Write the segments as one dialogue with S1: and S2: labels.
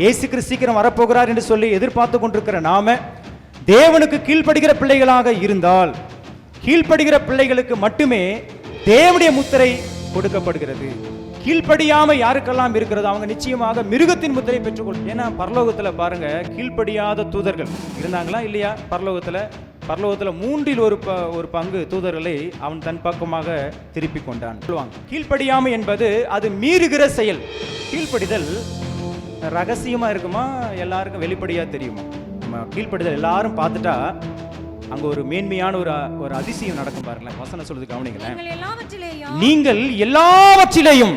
S1: இயேசு சீக்கிரம் வரப்போகிறார் என்று சொல்லி எதிர்பார்த்து கொண்டிருக்கிற நாம தேவனுக்கு கீழ்ப்படுகிற பிள்ளைகளாக இருந்தால் கீழ்ப்படுகிற பிள்ளைகளுக்கு மட்டுமே தேவனுடைய முத்திரை கொடுக்கப்படுகிறது. கீழ்ப்படியாம யாருக்கெல்லாம் இருக்கிறதோ அவங்க நிச்சயமாக மிருகத்தின் முத்திரை பெற்றுக்கொள் ஏன்னா பரலோகத்தில் பாருங்க கீழ்ப்படியாத தூதர்கள். இருந்தாங்களா இல்லையா? பரலோகத்தில் பரலோகத்தில் மூன்றில் ஒரு ப ஒரு பங்கு தூதர்களை அவன் தன் பக்கமாக திருப்பி கொண்டான். சொல்லுவாங்க கீழ்ப்படியாமை என்பது அது மீறுகிற செயல். கீழ்ப்படிதல் ரகசியமா இருக்குமா? எல்லாருக்கும் வெளிப்படையா தெரியுமா? நம்ம கீழ்ப்படிதல் எல்லாரும் பார்த்துட்டா அங்க ஒரு மேன்மையான ஒரு ஒரு அதிசயம் நடக்கும் பாருங்களேன். வசனம் சொல்லுது கவனிங்களேன்.
S2: நீங்கள் எல்லாவற்றிலேயும்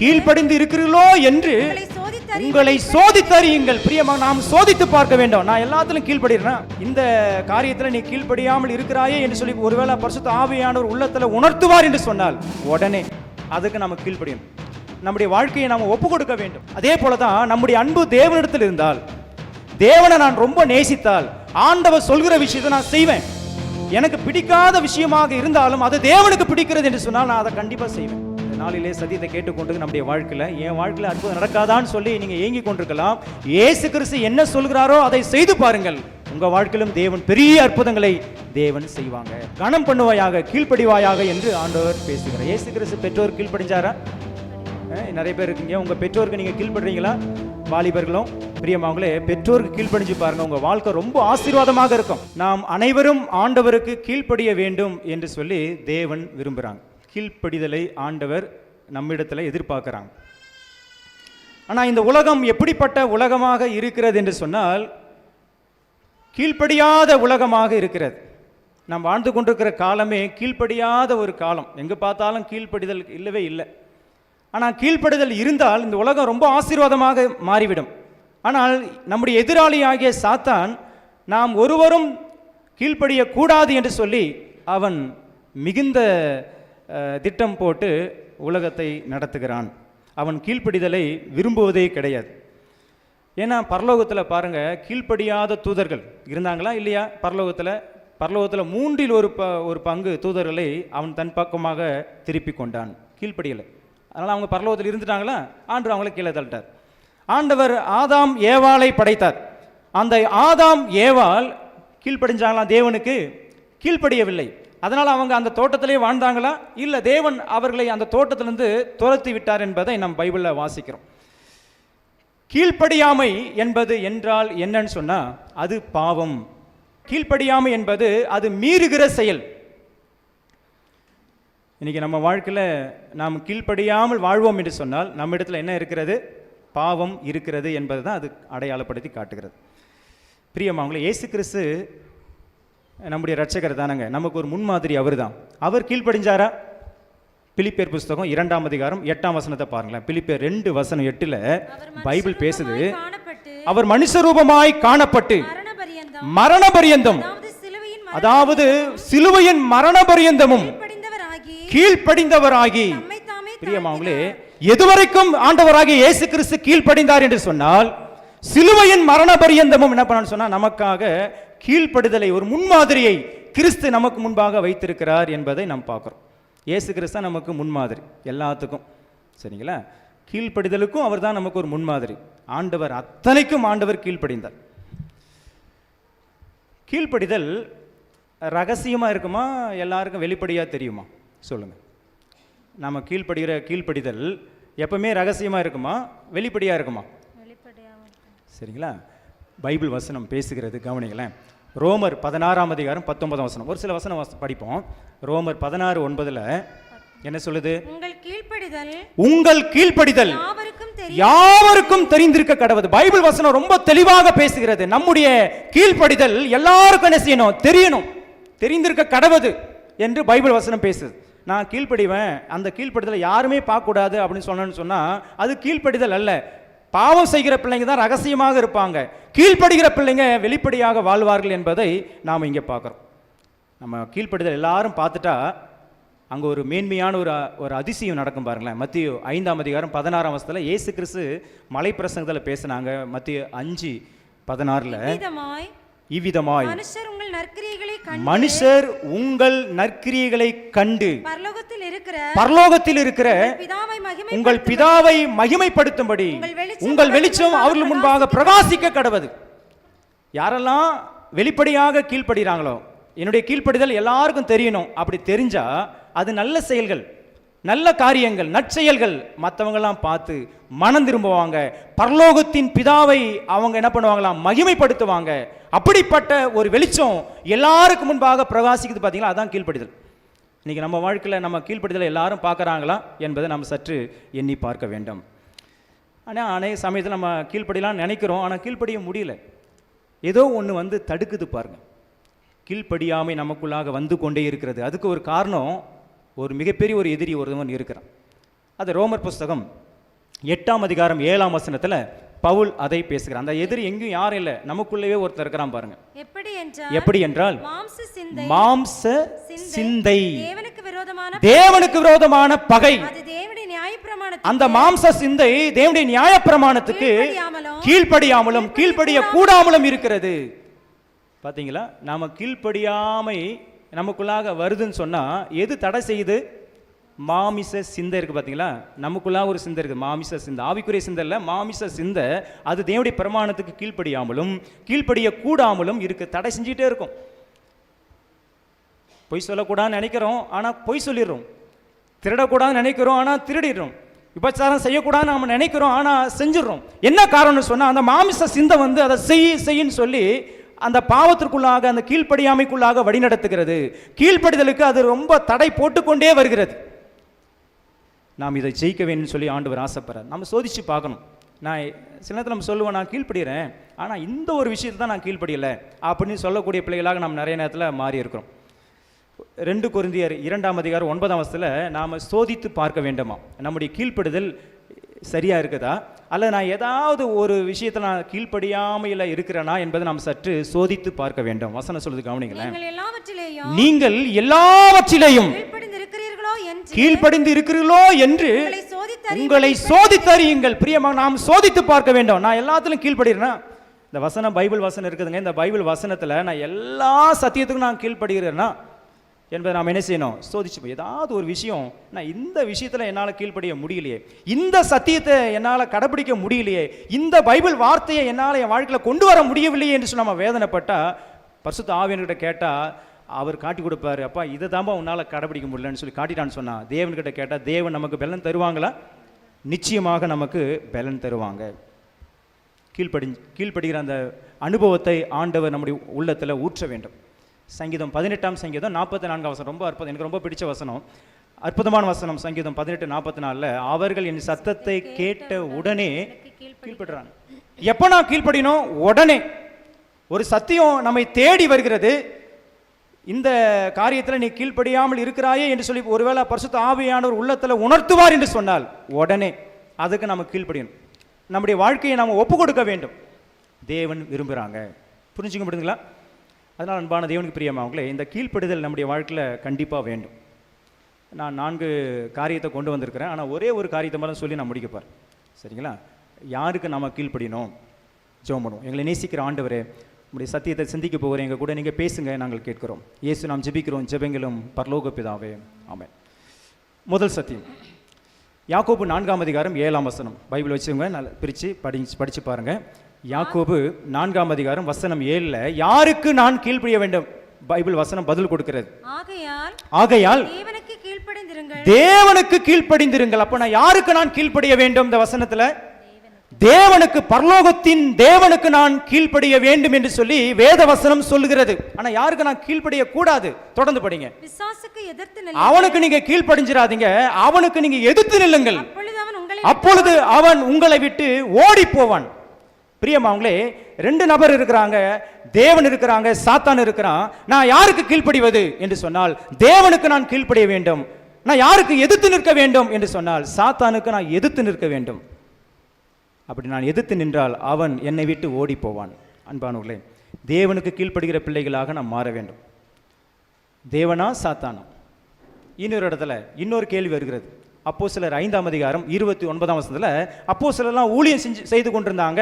S1: கீழ்ப்படிந்து இருக்கிறீர்களோ என்று
S2: உங்களை சோதித்தறி
S1: உங்களை சோதித்தறியுங்கள். பிரியமாக நாம் சோதித்து பார்க்க வேண்டும். நான் எல்லாத்திலும் கீழ்ப்படுகிறேன் இந்த காரியத்துல நீ கீழ்ப்படியாமல் இருக்கிறாயே என்று சொல்லி ஒருவேளை பரிசுத்த ஆவியானவர் உள்ளத்துல உணர்த்துவார் என்று சொன்னால் உடனே அதுக்கு நம்ம கீழ்ப்படியணும். நம்முடைய வாழ்க்கையை நாம் ஒப்பு கொடுக்க வேண்டும். அதே போல தான் நம்முடைய அன்பு தேவனிடத்தில் இருந்தால் தேவனை நான் ரொம்ப நேசித்தால் ஆண்டவர் சொல்கிற விஷயத்தை நான் செய்வேன். எனக்கு பிடிக்காத விஷயமாக இருந்தாலும் அது தேவனுக்கு பிடிக்கிறது என்று சொன்னால் நான் அதை கண்டிப்பாக செய்வேன். இந்த நாளிலே சத்தியத்தை கேட்டுக்கொண்டு நம்முடைய வாழ்க்கையில் என் வாழ்க்கையில் அற்புதம் நடக்காதான்னு சொல்லி நீங்கள் ஏங்கி கொண்டிருக்கலாம். ஏசு கிறிஸ்து என்ன சொல்கிறாரோ அதை செய்து பாருங்கள். உங்கள் வாழ்க்கையிலும் தேவன் பெரிய அற்புதங்களை தேவன் செய்வாங்க. கனம் பண்ணுவாயாக கீழ்ப்படிவாயாக என்று ஆண்டவர் பேசுகிறார். ஏசு கிறிஸ்து பெற்றோர் கீழ்ப்படிஞ்சாரா? நிறைய பேர் இருக்கீங்க. உங்க பெற்றோருக்கு நீங்க கீழ்படுறீங்களா? வாலிபர்களும் பிரியமாவங்களே பெற்றோருக்கு கீழ்ப்படிஞ்சு பாருங்க. உங்க வாழ்க்கை ரொம்ப ஆசீர்வாதமாக இருக்கும். நாம் அனைவரும் ஆண்டவருக்கு கீழ்ப்படிய வேண்டும் என்று சொல்லி தேவன் விரும்புகிறாங்க கீழ்ப்படிதலை ஆண்டவர் நம்மிடத்துல எதிர்பார்க்குறாங்க. ஆனா இந்த உலகம் எப்படிப்பட்ட உலகமாக இருக்கிறது என்று சொன்னால் கீழ்ப்படியாத உலகமாக இருக்கிறது. நாம் வாழ்ந்து கொண்டிருக்கிற காலமே கீழ்ப்படியாத ஒரு காலம். எங்கே பார்த்தாலும் கீழ்ப்படிதல் இல்லவே இல்லை. ஆனால் கீழ்ப்படிதல் இருந்தால் இந்த உலகம் ரொம்ப ஆசீர்வாதமாக மாறிவிடும். ஆனால் நம்முடைய எதிராளியாகிய சாத்தான் நாம் ஒருவரும் கீழ்ப்படியக்கூடாது என்று சொல்லி அவன் மிகுந்த திட்டம் போட்டு உலகத்தை நடத்துகிறான். அவன் கீழ்ப்படிதலை விரும்புவதே கிடையாது. ஏன்னா பரலோகத்தில் பாருங்க கீழ்ப்படியாத தூதர்கள் இருந்தாங்களா இல்லையா? பரலோகத்தில் பரலோகத்தில் மூன்றில் ஒரு ப ஒரு பங்கு தூதர்களை அவன் தன் பக்கமாக திருப்பி கொண்டான். கீழ்ப்படியலை. அதனால் அவங்க பரலோகத்தில் இருந்துட்டாங்களா? ஆண்டு அவங்கள கீழே தள்ளிட்டார். ஆண்டவர் ஆதாம் ஏவாளை படைத்தார். அந்த ஆதாம் ஏவாள் கீழ்ப்படிஞ்சாங்களாம் தேவனுக்கு கீழ்ப்படியவில்லை. அதனால் அவங்க அந்த தோட்டத்திலே வாழ்ந்தாங்களா? இல்லை தேவன் அவர்களை அந்த தோட்டத்திலிருந்து துரத்தி விட்டார் என்பதை நம் பைபிளில் வாசிக்கிறோம். கீழ்ப்படியாமை என்பது என்றால் என்னன்னு சொன்னால் அது பாவம். கீழ்ப்படியாமை என்பது அது மீறுகிற செயல். இன்னைக்கு நம்ம வாழ்க்கையில் நாம் கீழ்ப்படியாமல் வாழ்வோம் என்று சொன்னால் நம்ம இடத்துல என்ன இருக்கிறது? பாவம் இருக்கிறது என்பது தான் அது அடையாளப்படுத்தி காட்டுகிறது. பிரியமாவங்களே இயேசு கிறிஸ்து நம்முடைய ரட்சகர் தானங்க. நமக்கு ஒரு முன்மாதிரி அவர் தான் அவர் கீழ்ப்படிஞ்சாரா? பிலிப்பேர் புஸ்தகம் இரண்டாம் அதிகாரம் எட்டாம் வசனத்தை பாருங்களேன். பிலிப்பேர் ரெண்டு வசனம் எட்டுல பைபிள் பேசுது. அவர் மனுஷரூபமாய் காணப்பட்டு
S2: மரண பரியந்தம் அதாவது சிலுவையின்
S1: மரண பரியந்தமும் கீழ்ப்படிந்தவராகி. பிரியமாவங்களே எதுவரைக்கும் ஆண்டவராகிய இயேசு கிறிஸ்து கீழ்ப்படிந்தார் என்று சொன்னால் சிலுவையின் மரண பரியந்தமும் என்ன பண்ணான்னு சொன்னா நமக்காக கீழ்ப்படிதலை ஒரு முன்மாதிரியை கிறிஸ்து நமக்கு முன்பாக வைத்திருக்கிறார் என்பதை நாம் பார்க்கிறோம். இயேசு கிறிஸ்து நமக்கு முன்மாதிரி எல்லாத்துக்கும். சரிங்களா? கீழ்ப்படிதலுக்கும் அவர் தான் நமக்கு ஒரு முன்மாதிரி. ஆண்டவர் அத்தனைக்கும் ஆண்டவர் கீழ்ப்படிந்தார். கீழ்ப்படிதல் ரகசியமா இருக்குமா? எல்லாருக்கும் வெளிப்படையா தெரியுமா? சொல்லுங்க. நாம கீழ்ப்படுகிற கீழ்ப்படிதல் எப்பவுமே ரகசியமா இருக்குமா? வெளிப்படையா இருக்குமா? சரிங்களா? பைபிள் வசனம் பேசுகிறது கவனிங்களேன் ரோமர் பதினாறாம் அதிகாரம் பத்தொன்பதாம் வசனம். ஒரு சில வசனம் வாசி- படிப்போம். ரோமர் பதினாறு ஒன்பதுல என்ன சொல்லுது?
S2: உங்கள் கீழ்ப்படிதல்
S1: உங்கள் கீழ்ப்படிதல்
S2: யாவருக்கும்
S1: தெரிந்திருக்க கடவுது பைபிள் வசனம் ரொம்ப தெளிவாக பேசுகிறது. நம்முடைய கீழ்ப்படிதல் எல்லாருக்கும் என்ன செய்யணும்? தெரியணும். தெரிந்திருக்க கடவுது என்று பைபிள் வசனம் பேசுது. நான் கீழ்ப்படிவேன் அந்த கீழ்ப்படிதலை யாருமே பார்க்கக்கூடாது அப்படின்னு சொன்னேன்னு சொன்னால் அது கீழ்ப்படிதல் அல்ல. பாவம் செய்கிற பிள்ளைங்க தான் ரகசியமாக இருப்பாங்க. கீழ்ப்படுகிற பிள்ளைங்க வெளிப்படையாக வாழ்வார்கள் என்பதை நாம் இங்கே பார்க்குறோம். நம்ம கீழ்ப்படிதல் எல்லாரும் பார்த்துட்டா அங்கே ஒரு மேன்மையான ஒரு ஒரு அதிசயம் நடக்கும் பாருங்களேன். மத்திய ஐந்தாம் அதிகாரம் பதினாறாம் வருஷத்தில் இயேசு கிறிஸ்து மலை பிரசங்கத்தில் பேசினாங்க. மத்திய அஞ்சு பதினாறில் இவ்விதமாய்
S2: மனுஷர் உங்கள் நற்கிரியைகளை கண்டு
S1: மனுஷர் உங்கள் நற்கிரியைகளை கண்டு
S2: பரலோகத்தில் இருக்கிற
S1: பரலோகத்தில் உங்கள் பிதாவை மகிமைப்படுத்தும்படி
S2: உங்கள் வெளிச்சம்
S1: உங்கள் வெளிச்சம் அவர்கள் முன்பாக பிரகாசிக்க கடவது. யாரெல்லாம் வெளிப்படையாக கீழ்ப்படுகிறாங்களோ என்னுடைய கீழ்ப்படிதல் எல்லாருக்கும் தெரியணும். அப்படி தெரிஞ்சா அது நல்ல செயல்கள் நல்ல காரியங்கள் நற்செயல்கள் மற்றவங்கெல்லாம் பார்த்து மனம் திரும்புவாங்க. பரலோகத்தின் பிதாவை அவங்க என்ன பண்ணுவாங்களாம்? மகிமைப்படுத்துவாங்க. அப்படிப்பட்ட ஒரு வெளிச்சம் எல்லாருக்கும் முன்பாக பிரகாசிக்குது பார்த்தீங்களா? அதான் கீழ்ப்படிதல். இன்றைக்கி நம்ம வாழ்க்கையில் நம்ம கீழ்ப்படிதலை எல்லாரும் பார்க்குறாங்களா என்பதை நம்ம சற்று எண்ணி பார்க்க வேண்டும். ஆனால் அநேக சமயத்தில் நம்ம கீழ்ப்படியலாம் நினைக்கிறோம். ஆனால் கீழ்ப்படிய முடியல. ஏதோ ஒன்று வந்து தடுக்குது பாருங்கள் கீழ்ப்படியாமை நமக்குள்ளாக வந்து கொண்டே இருக்கிறது. அதுக்கு ஒரு காரணம் ஒரு மிகப்பெரிய ஒரு எதிரி ஒருவன் இருக்கிறான். அது ரோமர் புஸ்தகம் எட்டாம் அதிகாரம் ஏழாம் வசனத்தில் பவுல் அதை பேசுகிறான் அந்த எதிரி எங்கேயும் யாரும் இல்லை. நமக்குள்ளேயே ஒருத்தர் இருக்கிறான் பாருங்க.
S2: எப்படி என்றால்
S1: எப்படி என்றால்
S2: மாம்ச சிந்தை தேவனுக்கு விரோதமான
S1: தேவனுக்கு விரோதமான பகை. அந்த மாம்ச சிந்தை தேவனுடைய நியாயப்பிரமாணத்துக்கு
S2: கீழ்ப்படியாமலும்
S1: கீழ்ப்படியாமலும் கீழ்ப்படிய கூடாமலும் இருக்கிறது. பாத்தீங்களா? நாம கீழ்ப்படியாமை நமக்குள்ளாக வருதுன்னு சொன்னா எது தடை செய்யுது மாமிச சிந்தை இருக்குது பார்த்தீங்களா நமக்குள்ளாக ஒரு சிந்தை இருக்குது மாமிச சிந்தை. ஆவிக்குரிய சிந்தை இல்லை. மாமிச சிந்தை அது தேவடைய பிரமாணத்துக்கு கீழ்ப்படியாமலும் கீழ்ப்படிய கூடாமலும் இருக்கு. தடை செஞ்சுட்டே இருக்கும். பொய் சொல்லக்கூடாதுன்னு நினைக்கிறோம் ஆனால் பொய் சொல்லிடுறோம். திருடக்கூடாதுன்னு நினைக்கிறோம் ஆனால் திருடிடுறோம். விபச்சாரம் செய்யக்கூடாதுன்னு நம்ம நினைக்கிறோம் ஆனால் செஞ்சிடறோம். என்ன காரணம்னு சொன்னால் அந்த மாமிச சிந்தை வந்து அதை செய் செய்யின்னு சொல்லி அந்த பாவத்திற்குள்ளாக அந்த கீழ்ப்படியாமைக்குள்ளாக வழிநடத்துகிறது. கீழ்ப்படிதலுக்கு அது ரொம்ப தடை போட்டுக்கொண்டே வருகிறது. நாம் இதை ஜெயிக்க வேணும்னு சொல்லி ஆண்டவர் ஆசைப்படுறார். நம்ம சோதிச்சு பார்க்கணும். நான் சில நேரத்தில் நம்ம சொல்லுவேன் நான் கீழ்ப்படுகிறேன் ஆனால் இந்த ஒரு விஷயத்தை தான் நான் கீழ்ப்படியலை. அப்படின்னு சொல்லக்கூடிய பிள்ளைகளாக நாம் நிறைய நேரத்தில் மாறி இருக்கிறோம் ரெண்டு குருந்தியர் இரண்டாம் அதிகாரம் ஒன்பதாம் வசத்தில் நாம் சோதித்து பார்க்க வேண்டுமா? நம்முடைய கீழ்ப்படுதல் சரியா இருக்குதா? அல்லது நான் ஏதாவது ஒரு விஷயத்தில் நான் கீழ்ப்படியாமையில் இருக்கிறேனா என்பதை நாம் சற்று சோதித்து பார்க்க வேண்டும். வசனம் சொல்லுது கவனிங்களேன்.
S2: நீங்கள் எல்லாவற்றிலேயும் கீழ்ப்படிந்து இருக்கிறீர்களோ என்று உங்களை சோதித்து
S1: உங்களை சோதித்தறியுங்கள். பிரியமா நாம் சோதித்து பார்க்க வேண்டும். நான் எல்லாத்திலும் கீழ்ப்படுகிறேன்னா இந்த வசனம் பைபிள் வசனம் இருக்குதுங்க. இந்த பைபிள் வசனத்தில் நான் எல்லா சத்தியத்துக்கும் நான் கீழ்ப்படுகிறேன்னா என்பதை நாம் என்ன செய்யணும்? சோதிச்சு ஏதாவது ஒரு விஷயம் நான் இந்த விஷயத்தில் என்னால் கீழ்ப்படிய முடியலையே இந்த சத்தியத்தை என்னால் கடைபிடிக்க முடியலையே இந்த பைபிள் வார்த்தையை என்னால் என் வாழ்க்கையில் கொண்டு வர முடியவில்லையே என்று சொல்லி நம்ம வேதனைப்பட்டால் பரிசுத்த ஆவியன்கிட்ட கேட்டால் அவர் காட்டி கொடுப்பாரு அப்பா இதை தான்ப்பா உன்னால் கடைபிடிக்க முடியலன்னு சொல்லி காட்டிட்டான்னு சொன்னா தேவன்கிட்ட கேட்டால் தேவன் நமக்கு பலன் தருவாங்களா? நிச்சயமாக நமக்கு பலன் தருவாங்க. கீழ்ப்படி கீழ்ப்படுகிற அந்த அனுபவத்தை ஆண்டவர் நம்முடைய உள்ளத்தில் ஊற்ற வேண்டும். சங்கீதம் பதினெட்டாம் சங்கீதம் நாற்பத்தி நான்காம் வசனம். ரொம்ப அற்புதம். எனக்கு ரொம்ப பிடிச்ச வசனம். அற்புதமான வசனம் சங்கீதம் பதினெட்டு நாற்பத்தி நாலில் அவர்கள் என் சத்தத்தை கேட்ட உடனே கீழ்படுறாங்க எப்போ நான் கீழ்ப்படினோம் உடனே. ஒரு சத்தியம் நம்மை தேடி வருகிறது. இந்த காரியத்தில் நீ கீழ்ப்படியாமல் இருக்கிறாயே என்று சொல்லி ஒருவேளை பரிசுத்த ஆவியானவர் உள்ளத்தில் உணர்த்துவார் என்று சொன்னால் உடனே அதுக்கு நம்ம கீழ்ப்படியணும். நம்முடைய வாழ்க்கையை நாம் ஒப்பு கொடுக்க வேண்டும். தேவன் விரும்புகிறாங்க புரிஞ்சுக்க முடியுங்களா அதனால் அன்பான தேவனுக்கு பிரியமாவங்களே இந்த கீழ்ப்படுதல் நம்முடைய வாழ்க்கையில் கண்டிப்பாக வேண்டும். நான் நான்கு காரியத்தை கொண்டு வந்திருக்கிறேன். ஆனால் ஒரே ஒரு காரியத்தை மட்டும் சொல்லி நான் முடிக்கப்பார் சரிங்களா? யாருக்கு நம்ம கீழ்ப்படினோம் ஜோம் பண்ணுவோம். எங்களை நேசிக்கிற ஆண்டவரே உங்களுடைய சத்தியத்தை சிந்திக்க போகிறேன் எங்கள் கூட நீங்கள் பேசுங்க நாங்கள் கேட்கிறோம். இயேசு நாம் ஜெபிக்கிறோம். ஜெபங்களும் பரலோக பிதாவே. ஆமாம் முதல் சத்தியம். யாக்கோப்பு நான்காம் அதிகாரம் ஏழாம் வசனம். பைபிள் வச்சுங்க நல்லா பிரித்து படி படித்து பாருங்கள் யாக்கோபு நான்காம் அதிகாரம் வசனம் ஏழில் யாருக்கு நான் கீழ்ப்படிய வேண்டும்? பைபிள் வசனம் பதில் கொடுக்கிறது.
S2: ஆகையால்
S1: ஆகையால்
S2: தேவனுக்கு கீழ்ப்படிந்திருங்கள்.
S1: தேவனுக்கு கீழ்ப்படிந்திருங்கள். அப்ப நான் யாருக்கு நான் கீழ்ப்படிய வேண்டும் இந்த வசனத்துல? தேவனுக்கு பரலோகத்தின் தேவனுக்கு நான் கீழ்ப்படிய வேண்டும் என்று சொல்லி வேத வசனம் சொல்லுகிறது. ஆனா யாருக்கு நான் கீழ்ப்படிய கூடாது? தொடர்ந்து படிங்க. அவனுக்கு நீங்க கீழ்ப்படிஞ்சிராதீங்க. அவனுக்கு நீங்க எதிர்த்து நில்லுங்கள்.
S2: அப்பொழுது அவன் உங்களை
S1: அப்பொழுது அவன் உங்களை விட்டு ஓடி போவான். பிரியமாவங்களே ரெண்டு நபர் இருக்கிறாங்க தேவன் இருக்கிறாங்க சாத்தான் இருக்கிறான். நான் யாருக்கு கீழ்ப்படிவது என்று சொன்னால் தேவனுக்கு நான் கீழ்ப்படிய வேண்டும். நான் யாருக்கு எதிர்த்து நிற்க வேண்டும் என்று சொன்னால் சாத்தானுக்கு நான் எதிர்த்து நிற்க வேண்டும். அப்படி நான் எதிர்த்து நின்றால் அவன் என்னை விட்டு ஓடி போவான் அன்பானவர்களே தேவனுக்கு கீழ்ப்படுகிற பிள்ளைகளாக நாம் மாற வேண்டும். தேவனா சாத்தானா? இன்னொரு இடத்துல இன்னொரு கேள்வி வருகிறது. அப்போ சிலர் ஐந்தாம் அதிகாரம் இருபத்தி ஒன்பதாம் வசனத்தில் அப்போ சிலர்லாம் ஊழியம் செஞ்சு செய்து கொண்டிருந்தாங்க.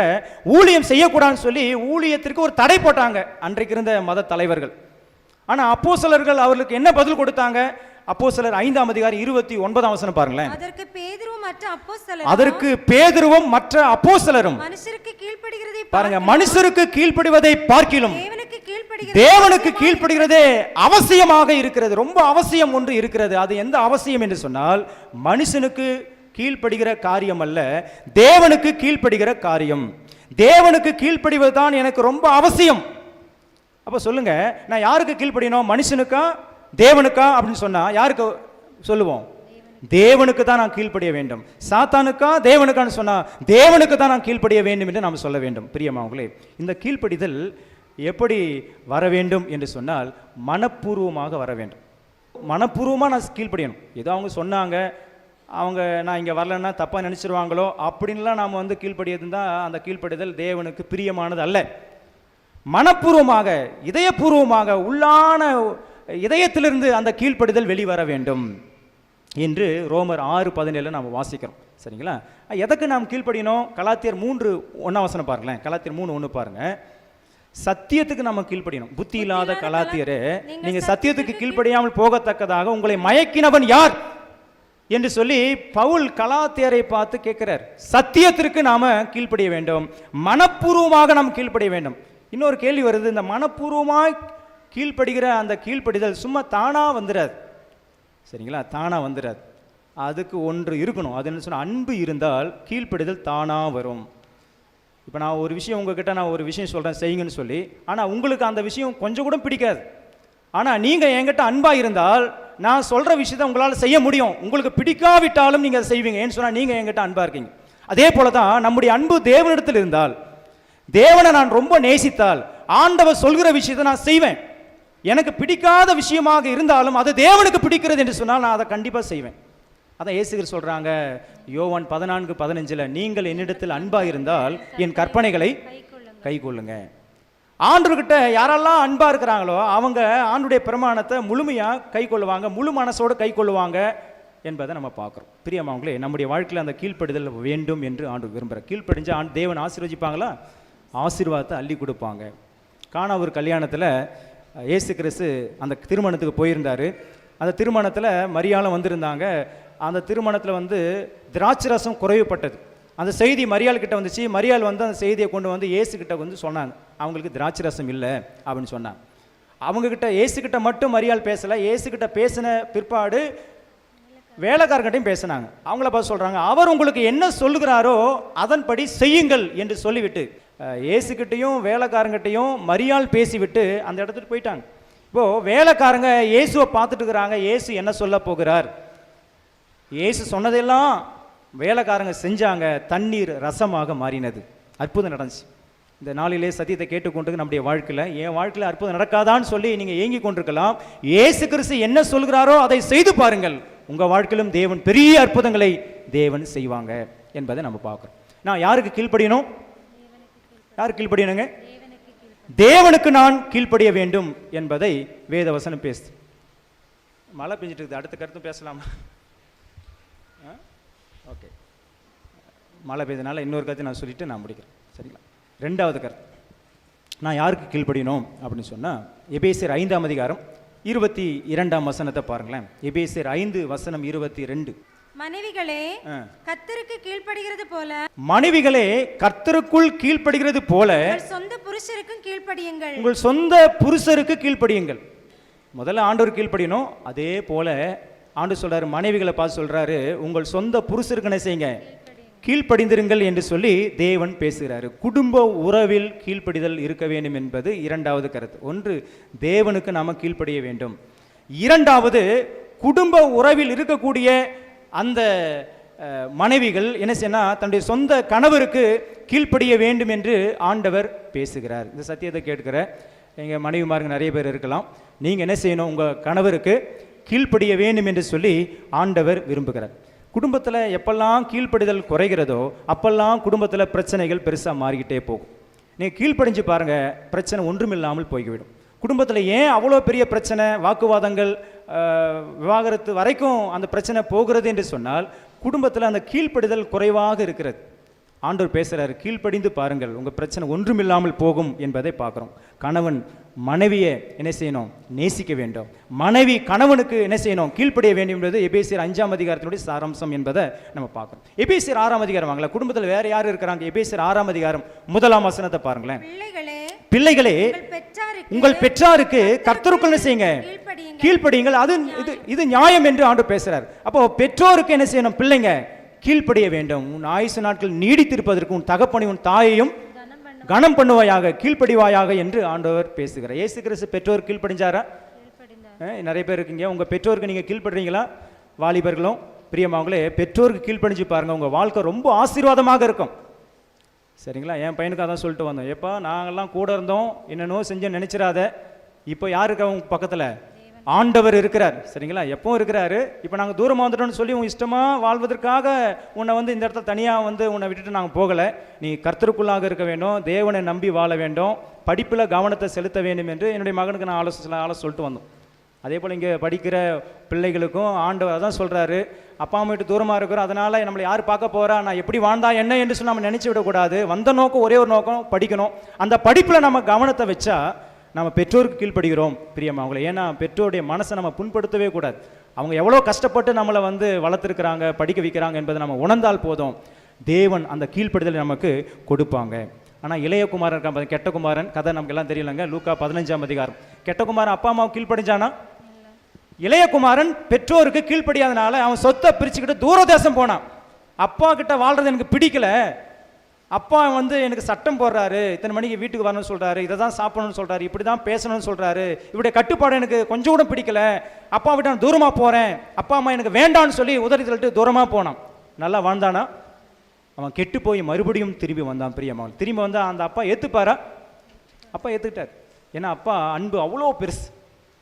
S1: ஊழியம் செய்யக்கூடாதுன்னு சொல்லி ஊழியத்திற்கு ஒரு தடை போட்டாங்க அன்றைக்கு இருந்த மத தலைவர்கள். ஆனால் அப்போ சிலர்கள் அவர்களுக்கு என்ன பதில் கொடுத்தாங்க? அப்போ சிலர் ஐந்தாம் அதிகாரம் இருபத்தி ஒன்பதாம் வசனம் பாருங்களேன்.
S2: அதற்கு பேதுருவும் மற்ற அப்போஸ்தலரும்
S1: அதற்கு பேதுருவும் மற்ற அப்போஸ்தலரும்.
S2: மனுஷருக்கு கீழ்ப்படுகிறதை
S1: பாருங்க மனுஷருக்கு கீழ்ப்படிவதை பார்க்கிலும்.
S2: தேவனுக்கு கீழ்ப்படுகிறது
S1: கீழ்ப்படுகிறதே அவசியமாக இருக்கிறது. ரொம்ப அவசியம் ஒன்று இருக்கிறது. அது எந்த அவசியம் என்று சொன்னால் மனுஷனுக்கு கீழ்ப்படுகிற காரியம் அல்ல தேவனுக்கு கீழ்ப்படுகிற காரியம். தேவனுக்கு கீழ்ப்படிவது தான் எனக்கு ரொம்ப அவசியம். அப்போ சொல்லுங்க நான் யாருக்கு கீழ்ப்படியணும் மனுஷனுக்கா தேவனுக்கா அப்படின்னு சொன்னா யாருக்கு சொல்லுவோம்? தேவனுக்கு தான் நான் கீழ்ப்படிய வேண்டும். சாத்தானுக்கா தேவனுக்கான்னு சொன்னா தேவனுக்கு தான் நான் கீழ்ப்படிய வேண்டும் என்று நாம் சொல்ல வேண்டும். பிரியமாவங்களே இந்த கீழ்ப்படிதல் எப்படி வர வேண்டும் என்று சொன்னால் மனப்பூர்வமாக வர வேண்டும். மனப்பூர்வமாக நான் கீழ்ப்படியணும். ஏதோ அவங்க சொன்னாங்க அவங்க நான் இங்கே வரலன்னா தப்பாக நினச்சிருவாங்களோ அப்படின்லாம் நாம் வந்து கீழ்ப்படியது தான் அந்த கீழ்ப்படிதல் தேவனுக்கு பிரியமானது அல்ல. மனப்பூர்வமாக இதயபூர்வமாக உள்ளான இதயத்திலிருந்து அந்த கீழ்ப்படிதல் வெளிவர வேண்டும் என்று ரோமர் ஆறு பதினேழில் நாம் வாசிக்கிறோம். சரிங்களா? எதற்கு நாம் கீழ்ப்படியணும்? கலாத்தியர் மூன்று ஒன்றாவசனம் பாருங்களேன். கலாத்தியர் மூணு ஒன்று பாருங்கள் சத்தியத்துக்கு நம்ம கீழ்ப்படியணும். புத்தி இல்லாத கலாத்தியரே நீங்க சத்தியத்துக்கு கீழ்ப்படியாமல் போகத்தக்கதாக உங்களை மயக்கினவன் யார்? என்று சொல்லி பவுல் கலாத்தியரை பார்த்து கேட்கிறார். சத்தியத்திற்கு நாம கீழ்ப்படிய வேண்டும். மனப்பூர்வமாக நாம் கீழ்ப்படிய வேண்டும். இன்னொரு கேள்வி வருது. இந்த மனப்பூர்வமாய் கீழ்ப்படுகிற அந்த கீழ்ப்படிதல் சும்மா தானா வந்துடாது சரிங்களா? தானா வந்துடாது அதுக்கு ஒன்று இருக்கணும். அது என்ன சொன்னால் அன்பு இருந்தால் கீழ்ப்படிதல் தானா வரும். இப்போ நான் ஒரு விஷயம் உங்ககிட்ட நான் ஒரு விஷயம் சொல்கிறேன் செய்யுங்கன்னு சொல்லி. ஆனால் உங்களுக்கு அந்த விஷயம் கொஞ்சம் கூட பிடிக்காது. ஆனால் நீங்கள் என்கிட்ட அன்பாக இருந்தால் நான் சொல்கிற விஷயத்தை உங்களால் செய்ய முடியும். உங்களுக்கு பிடிக்காவிட்டாலும் நீங்கள் அதை செய்வீங்க. ஏன்னு சொன்னால் நீங்கள் என்கிட்ட அன்பாக இருக்கீங்க. அதே போல தான் நம்முடைய அன்பு தேவனிடத்தில் இருந்தால் தேவனை நான் ரொம்ப நேசித்தால் ஆண்டவர் சொல்கிற விஷயத்தை நான் செய்வேன். எனக்கு பிடிக்காத விஷயமாக இருந்தாலும் அது தேவனுக்கு பிடிக்கிறது என்று சொன்னால் நான் அதை கண்டிப்பாக செய்வேன். அதான் இயேசுகர் சொல்றாங்க யோவான் பதினான்கு பதினஞ்சில் நீங்கள் என்னிடத்தில் அன்பாக இருந்தால் என் கற்பனைகளை கைக்கொள்ளுங்க. ஆண்டவர்கிட்ட யாரெல்லாம் அன்பா இருக்கிறாங்களோ அவங்க ஆண்டுடைய பிரமாணத்தை முழுமையா கை கொள்ளுவாங்க முழு மனசோட கை கொள்ளுவாங்க என்பதை நம்ம பார்க்குறோம். பிரியமாவங்களே நம்முடைய வாழ்க்கையில் அந்த கீழ்ப்படிதல் வேண்டும் என்று ஆண்டு விரும்புகிறார் கீழ்ப்படிஞ்சு ஆண்டு தேவன் ஆசீர்வதிப்பாங்களா? ஆசீர்வாதத்தை அள்ளி கொடுப்பாங்க. காணா ஒரு கல்யாணத்தில் இயேசு கிறிஸ்து அந்த திருமணத்துக்கு போயிருந்தார். அந்த திருமணத்தில் மரியாளும் வந்திருந்தாங்க. அந்த திருமணத்தில் வந்து திராட்சை ரசம் குறைவுபட்டது. அந்த செய்தி மரியாள் கிட்ட வந்துச்சு. மரியாள் வந்து அந்த செய்தியை கொண்டு வந்து ஏசு கிட்ட வந்து சொன்னாங்க. அவங்களுக்கு திராட்சை ரசம் இல்லை அப்படின்னு சொன்னாங்க. அவங்கக்கிட்ட ஏசுக்கிட்ட மட்டும் மரியாள் பேசலை. ஏசுக்கிட்ட பேசின பிற்பாடு வேலைக்காரர்கிட்டையும் பேசினாங்க. அவங்கள பார்த்து சொல்கிறாங்க அவர் உங்களுக்கு என்ன சொல்லுகிறாரோ அதன்படி செய்யுங்கள் என்று சொல்லிவிட்டு ஏசுக்கிட்டையும் வேலைக்காரங்கிட்டையும் மரியாள் பேசிவிட்டு அந்த இடத்துக்கு போயிட்டாங்க. இப்போது வேலைக்காரங்க இயேசுவை பார்த்துட்டு இருக்கிறாங்க. இயேசு என்ன சொல்ல போகிறார்? இயேசு சொன்னதெல்லாம் வேலைக்காரங்க செஞ்சாங்க தண்ணீர் ரசமாக மாறினது. அற்புதம் நடந்துச்சு. இந்த நாளிலே சத்தியத்தை கேட்டுக்கொண்டு நம்முடைய வாழ்க்கையில் என் வாழ்க்கையில் அற்புதம் நடக்காதான்னு சொல்லி நீங்கள் ஏங்கி கொண்டிருக்கலாம். ஏசு கிறிஸ்து என்ன சொல்கிறாரோ அதை செய்து பாருங்கள். உங்கள் வாழ்க்கையிலும் தேவன் பெரிய அற்புதங்களை தேவன் செய்வாங்க என்பதை நம்ம பார்க்குறோம். நான் யாருக்கு கீழ்ப்படியணும்? யாருக்கு கீழ்ப்படியணுங்க? தேவனுக்கு நான் கீழ்ப்படிய வேண்டும் என்பதை வேதவசனம் பேசுது. மழை பெஞ்சிட்டு இருக்குது. அடுத்த கருத்தும் பேசலாமா? மழை பெய்தனால இன்னொரு கருத்து நான் சொல்லிட்டு நான் முடிக்கிறேன். சரிங்களா? ரெண்டாவது கருத்து. நான் யாருக்கு கீழ்ப்படியணும் அப்படின்னு சொன்னால் எபேசியர் ஐந்தாம் அதிகாரம் இருபத்தி இரண்டாம் வசனத்தை பாருங்களேன். எபேசியர் ஐந்து வசனம் இருபத்தி ரெண்டு.
S2: மனைவிகளே. கத்தருக்கு கீழ்ப்படுகிறது போல.
S1: மனைவிகளே கர்த்தருக்குள் கீழ்ப்படுகிறது போல
S2: சொந்த புருஷருக்கும் கீழ்ப்படியுங்கள்.
S1: உங்கள் சொந்த புருஷருக்கு கீழ்ப்படியுங்கள். முதல்ல ஆண்டவர் கீழ்ப்படியணும். அதே போல ஆண்டு சொல்றாரு மனைவிகளை பார்த்து சொல்றாரு உங்கள் சொந்த புருஷருக்கு என்ன செய்யுங்க? கீழ்ப்படிந்திருங்கள் என்று சொல்லி தேவன் பேசுகிறாரு. குடும்ப உறவில் கீழ்ப்படிதல் இருக்க வேண்டும் என்பது இரண்டாவது கருத்து. ஒன்று தேவனுக்கு நாம் கீழ்ப்படிய வேண்டும். இரண்டாவது குடும்ப உறவில் இருக்கக்கூடிய அந்த மனைவிகள் என்ன செய்யனா தன்னுடைய சொந்த கணவருக்கு கீழ்ப்படிய வேண்டும் என்று ஆண்டவர் பேசுகிறார். இந்த சத்தியத்தை கேட்கிற எங்கள் மனைவிமாருங்க நிறைய பேர் இருக்கலாம். நீங்கள் என்ன செய்யணும்? உங்கள் கணவருக்கு கீழ்ப்படிய வேண்டும் என்று சொல்லி ஆண்டவர் விரும்புகிறார். குடும்பத்தில் எப்பெல்லாம் கீழ்ப்படிதல் குறைகிறதோ அப்பெல்லாம் குடும்பத்தில் பிரச்சனைகள் பெருசாக மாறிக்கிட்டே போகும். நீங்கள் கீழ்ப்படிஞ்சு பாருங்கள் பிரச்சனை ஒன்றுமில்லாமல் போய்விடும். குடும்பத்தில் ஏன் அவ்வளோ பெரிய பிரச்சனை வாக்குவாதங்கள் விவாகரத்து வரைக்கும் அந்த பிரச்சனை போகிறது என்று சொன்னால் குடும்பத்தில் அந்த கீழ்ப்படிதல் குறைவாக இருக்கிறது. ஆண்டவர் பேசுகிறாரு கீழ்ப்படிந்து பாருங்கள் உங்கள் பிரச்சனை ஒன்றுமில்லாமல் போகும் என்பதை பார்க்குறோம். கணவன் மனைவியை என்ன செய்யணும்? நேசிக்க வேண்டும். மனைவி கணவனுக்கு என்ன செய்யணும்? கீழ்ப்படிய வேண்டும் என்பது எபேசியர் அஞ்சாம் அதிகாரத்தினுடைய சாராம்சம் என்பதை நம்ம பார்க்குறோம். எபேசியர் ஆறாம் அதிகாரம் வாங்கல குடும்பத்தில் வேற யார் இருக்கிறாங்க? எபேசியர் ஆறாம் அதிகாரம் முதலாம் வசனத்தை பாருங்களேன்.
S2: பிள்ளைகளே உங்கள் பெற்றாருக்கு
S1: உங்கள் பெற்றாருக்கு கர்த்தருக்குள் என்ன செய்யுங்க?
S2: கீழ்ப்படியுங்கள்.
S1: கீழ்ப்படியுங்கள். அது இது இது நியாயம் என்று ஆண்டு பேசுறார். அப்போ பெற்றோருக்கு என்ன செய்யணும்? பிள்ளைங்க கீழ்ப்படிய வேண்டும். உன் ஆயுசு நாட்கள் நீடித்திருப்பதற்கு உன் தகப்பனை உன் தாயையும்
S2: கனம் பண்ண
S1: கனம் பண்ணுவாயாக கீழ்ப்படிவாயாக என்று ஆண்டவர் பேசுகிறார். இயேசு கிறிஸ்து பெற்றோர் கீழ்ப்படிஞ்சாரா? நிறைய பேர் இருக்கீங்க. உங்க பெற்றோருக்கு நீங்க கீழ்ப்படுறீங்களா? வாலிபர்களும் பிரியமாவங்களே பெற்றோருக்கு கீழ்ப்படிஞ்சு பாருங்க. உங்க வாழ்க்கை ரொம்ப ஆசீர்வாதமாக இருக்கும். சரிங்களா? என் பையனுக்கு அதான் சொல்லிட்டு வந்தோம். எப்போ நாங்கெல்லாம் கூட இருந்தோம். என்னென்னோ செஞ்சோம் நினைச்சிடாத. இப்போ யார் இருக்கா உங்க பக்கத்தில்? ஆண்டவர் இருக்கிறார். சரிங்களா? எப்பவும் இருக்கிறாரு. இப்போ நாங்கள் தூரமாக வந்துட்டோம்னு சொல்லி உன் இஷ்டமாக வாழ்வதற்காக உன்னை வந்து இந்த இடத்துல தனியாக வந்து உன்னை விட்டுட்டு நாங்கள் போகலை. நீ கர்த்தருக்குள்ளாக இருக்க வேண்டும். தேவனை நம்பி வாழ வேண்டும். படிப்பில் கவனத்தை செலுத்த வேண்டும் என்று என்னுடைய மகனுக்கு நான் ஆலோசனை ஆலோசனை சொல்லிட்டு வந்தோம். அதே போல் இங்கே படிக்கிற பிள்ளைகளுக்கும் ஆண்டவர் அதான் சொல்கிறாரு அப்பா அம்மா விட்டு தூரமாக இருக்கிறோம் அதனால் நம்மளை யார் பார்க்க போகிறா நான் எப்படி வாழ்ந்தா என்ன என்று சொல்லி நம்ம நினச்சி விடக்கூடாது. வந்த நோக்கம் ஒரே ஒரு நோக்கம் படிக்கணும். அந்த படிப்பில் நம்ம கவனத்தை வச்சா நம்ம பெற்றோருக்கு கீழ்ப்படுகிறோம் பிரியமா அவங்கள. ஏன்னா பெற்றோருடைய மனசை நம்ம புண்படுத்தவே கூடாது. அவங்க எவ்வளோ கஷ்டப்பட்டு நம்மளை வந்து வளர்த்துருக்குறாங்க படிக்க வைக்கிறாங்க என்பதை நம்ம உணர்ந்தால் போதும். தேவன் அந்த கீழ்ப்படுதலை நமக்கு கொடுப்பாங்க. ஆனால் இளையகுமாரன் இருக்கான் கெட்ட குமாரன். கதை நமக்கு எல்லாம் தெரியலங்க. லூக்கா பதினஞ்சாம் அதிகாரம். கெட்ட குமாரன் அப்பா அம்மாவுக்கு கீழ்ப்படிஞ்சானா? இளையகுமாரன் பெற்றோருக்கு கீழ்ப்படியாதனால அவன் சொத்தை பிரிச்சுக்கிட்டு தூரதேசம் போனான். அப்பா கிட்ட வாழ்றது எனக்கு பிடிக்கல. அப்பா வந்து எனக்கு சட்டம் போடுறாரு. இத்தனை மணிக்கு வீட்டுக்கு வரணும்னு சொல்கிறாரு இதை தான் சாப்பிடணும்னு சொல்கிறாரு இப்படி தான் பேசணும்னு சொல்கிறாரு இவருடைய கட்டுப்பாடு எனக்கு கொஞ்சம் கூட பிடிக்கல. அப்பா விட்டு நான் தூரமாக போகிறேன் அப்பா அம்மா எனக்கு வேண்டான்னு சொல்லி உதறி தள்ளிட்டு போனான். நல்லா வாழ்ந்தானா? அவன் கெட்டு போய் மறுபடியும் திரும்பி வந்தான் பிரியமாவன் திரும்பி வந்தால் அந்த அப்பா ஏற்றுப்பாரா அப்பா ஏற்றுக்கிட்டார் ஏன்னா அப்பா அன்பு அவ்வளோ பெருசு.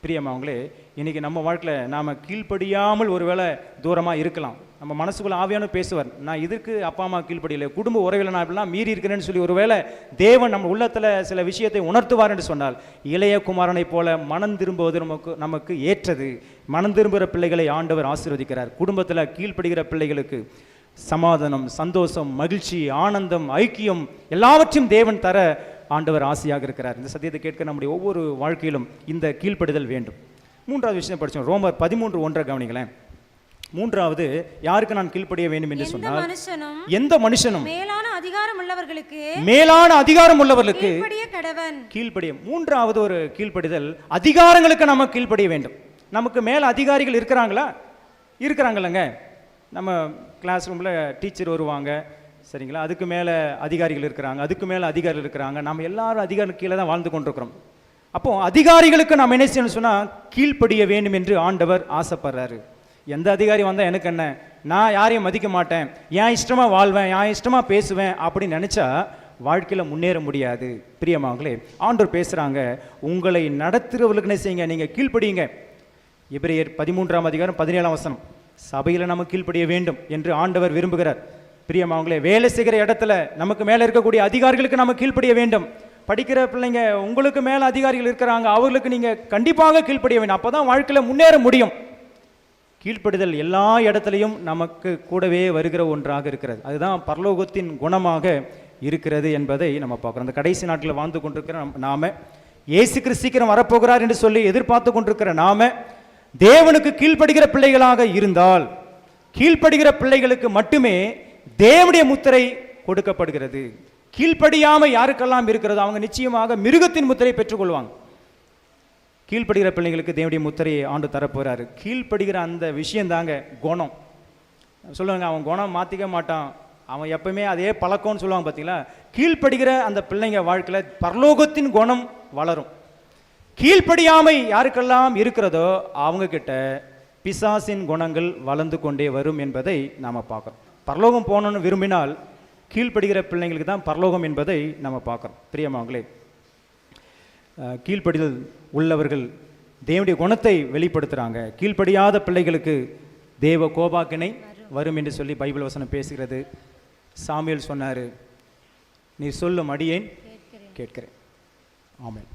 S1: பிரியமாவங்களே இன்றைக்கி நம்ம வாழ்க்கையில் நாம் கீழ்ப்படியாமல் ஒருவேளை தூரமாக இருக்கலாம். நம்ம மனசுக்குள்ள ஆவியான பேசுவார் நான் இதற்கு அப்பா அம்மா கீழ்ப்படியலை? குடும்ப உறவில் நான் இப்படிலாம் மீறி இருக்கிறேன்னு சொல்லி ஒருவேளை தேவன் நம்ம உள்ளத்தில் சில விஷயத்தை உணர்த்துவார் என்று சொன்னால் இளைய குமாரனைப் போல மனம் திரும்புவது நமக்கு நமக்கு ஏற்றது. மனம் திரும்புகிற பிள்ளைகளை ஆண்டவர் ஆசீர்வதிக்கிறார். குடும்பத்தில் கீழ்ப்படுகிற பிள்ளைகளுக்கு சமாதானம் சந்தோஷம் மகிழ்ச்சி ஆனந்தம் ஐக்கியம் எல்லாவற்றையும் தேவன் தர ஆண்டவர் ஆசையாக இருக்கிறார். இந்த சத்தியத்தை கேட்க நம்முடைய ஒவ்வொரு வாழ்க்கையிலும் இந்த கீழ்ப்படுதல் வேண்டும். மூன்றாவது விஷயம் படித்தோம் ரோமர் பதிமூன்று ஒன்றை கவனிங்களேன். மூன்றாவது யாருக்கு நான் கீழ்ப்படிய வேண்டும் என்று சொன்னால் எந்த மனுஷனும்
S2: மேலான அதிகாரம் உள்ளவர்களுக்கு
S1: மேலான அதிகாரம் உள்ளவர்களுக்கு
S2: கீழ்ப்படிய
S1: மூன்றாவது ஒரு கீழ்ப்படிதல் அதிகாரங்களுக்கு நம்ம கீழ்ப்படிய வேண்டும். நமக்கு மேல அதிகாரிகள் இருக்கிறாங்களா? இருக்கிறாங்களங்க நம்ம கிளாஸ் ரூமில் டீச்சர் வருவாங்க. சரிங்களா? அதுக்கு மேலே அதிகாரிகள் இருக்கிறாங்க. அதுக்கு மேலே அதிகாரிகள் இருக்கிறாங்க. நம்ம எல்லாரும் அதிகாரி கீழே தான் வாழ்ந்து கொண்டிருக்கிறோம். அப்போ அதிகாரிகளுக்கு நம்ம என்ன செய்யணும்னு சொன்னால் கீழ்ப்படிய வேண்டும் என்று ஆண்டவர் ஆசைப்படுறாரு. எந்த அதிகாரி வந்தால் எனக்கு என்ன? நான் யாரையும் மதிக்க மாட்டேன். என் இஷ்டமாக வாழ்வேன் என் இஷ்டமாக பேசுவேன் அப்படின்னு நினச்சா வாழ்க்கையில் முன்னேற முடியாது. பிரியமாங்களே ஆண்டவர் பேசுகிறாங்க உங்களை நடத்துகிறவர்களுக்கு என்ன செய்யுங்க? நீங்கள் கீழ்ப்படியுங்க. எபிரேயர் பதிமூன்றாம் அதிகாரம் பதினேழாம் வசனம் சபையில் நம்ம கீழ்ப்படிய வேண்டும் என்று ஆண்டவர் விரும்புகிறார். பிரியமாவங்களே வேலை செய்கிற இடத்துல நமக்கு மேலே இருக்கக்கூடிய அதிகாரிகளுக்கு நம்ம கீழ்ப்படிய வேண்டும். படிக்கிற பிள்ளைங்க உங்களுக்கு மேலே அதிகாரிகள் இருக்கிறாங்க அவர்களுக்கு நீங்கள் கண்டிப்பாக கீழ்ப்படிய வேண்டும். அப்போ தான் வாழ்க்கையில் முன்னேற முடியும். கீழ்ப்படுதல் எல்லா இடத்துலையும் நமக்கு கூடவே வருகிற ஒன்றாக இருக்கிறது. அதுதான் பரலோகத்தின் குணமாக இருக்கிறது என்பதை நம்ம பார்க்குறோம். அந்த கடைசி நாட்டில் வாழ்ந்து கொண்டிருக்கிற நம்- நாம இயேசு கிறிஸ்து சீக்கிரம் வரப்போகிறார் என்று சொல்லி எதிர்பார்த்து கொண்டிருக்கிற நாம தேவனுக்கு கீழ்ப்படுகிற பிள்ளைகளாக இருந்தால் கீழ்ப்படுகிற பிள்ளைகளுக்கு மட்டுமே தேவனுடைய முத்திரை கொடுக்கப்படுகிறது. கீழ்ப்படியாமல் யாருக்கெல்லாம் இருக்கிறதோ அவங்க நிச்சயமாக மிருகத்தின் முத்திரை பெற்றுக்கொள்வாங்க. கீழ்ப்படுகிற பிள்ளைங்களுக்கு தேவனுடைய முத்திரையை ஆண்டு தரப்போகிறாரு கீழ்ப்படுகிற அந்த விஷயம் தாங்க குணம். சொல்லுவாங்க அவன் குணம் மாற்றிக்க மாட்டான். அவன் எப்பவுமே அதே பழக்கம்னு சொல்லுவாங்க பார்த்தீங்களா கீழ்ப்படுகிற அந்த பிள்ளைங்க வாழ்க்கையில் பரலோகத்தின் குணம் வளரும். கீழ்ப்படியாமை யாருக்கெல்லாம் இருக்கிறதோ அவங்கக்கிட்ட பிசாசின் குணங்கள் வளர்ந்து கொண்டே வரும் என்பதை நாம் பார்க்குறோம் பரலோகம் போகணும்னு விரும்பினால் கீழ்ப்படுகிற பிள்ளைங்களுக்கு தான் பரலோகம் என்பதை நம்ம பார்க்குறோம். பிரியமாங்களே அஹ், கீழ்ப்படிதல் உள்ளவர்கள் தேவனுடைய குணத்தை வெளிப்படுத்துகிறாங்க கீழ்ப்படியாத பிள்ளைகளுக்கு தேவ கோபாக்கினை வரும் என்று சொல்லி பைபிள் வசனம் பேசுகிறது. சாமியல் சொன்னார் நீ சொல்லும் அடியேன் கேட்கிறேன். ஆமென்.